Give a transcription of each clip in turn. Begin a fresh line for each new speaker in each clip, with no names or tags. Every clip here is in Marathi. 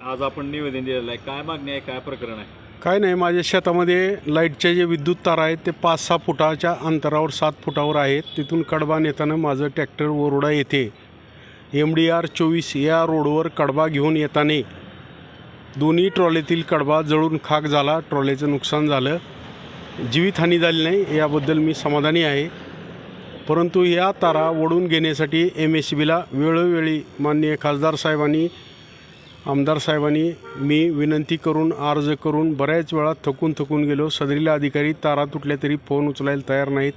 आज आपण निवेदन दिलेलं आहे. काय मागणी आहे? काय प्रकरण आहे?
काय नाही माझ्या शेतामध्ये लाईटचे जे विद्युत तार आहेत ते पाच सहा फुटाच्या अंतरावर सात फुटावर आहेत. तिथून कडबा नेताना माझं ट्रॅक्टर वरोडा येथे. एम डी आर चोवीस या रोडवर कडबा घेऊन येताना दोन्ही ट्रॉलीतील कडबा जळून खाक झाला. ट्रॉलीचं नुकसान झालं. जीवितहानी झाली नाही. याबद्दल मी समाधानी आहे. परंतु या तारा ओढून घेण्यासाठी एम एस सी बीला वेळोवेळी माननीय खासदार साहेबांनी आमदार साहेबांनी मी विनंती करून अर्ज करून बऱ्याच वेळा थकून थकून गेलो. सदरीला अधिकारी तारा तुटल्या तरी फोन उचलायला तयार नाहीत.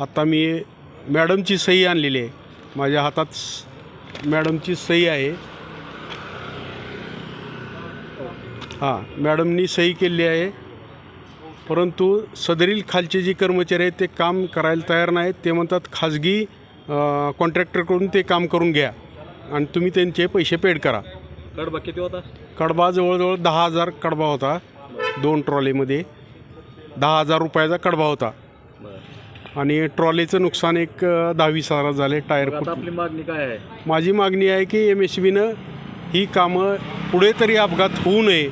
आता मी मॅडमची सही आणलेली आहे. माझ्या हातात मॅडमची सही आहे. हां मॅडमनी सही केली आहे. परंतु सदरील खालचे जे कर्मचारी आहेत ते काम करायला तयार नाहीत. ते म्हणतात खाजगी कॉन्ट्रॅक्टरकडून ते काम करून घ्या आणि तुम्ही त्यांचे पैसे पेड करा.
कडबा किती होता?
कडबा जवळजवळ दहा हजार कडबा होता. दोन ट्रॉलीमध्ये दहा हजार रुपयाचा कडबा होता. आणि ट्रॉलीचं नुकसान एक अ, दहा वीस हजार झाले टायर
आपली मागणी काय आहे?
माझी मागणी आहे की एम एस बीनं ही कामं पुढे तरी अपघात होऊ नये.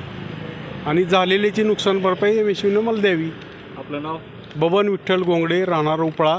आणि झालेल्याची नुकसान भरपाई एम एस मला द्यावी.
आपलं नाव?
बबन विठ्ठल गोंगडे राहणार उपळा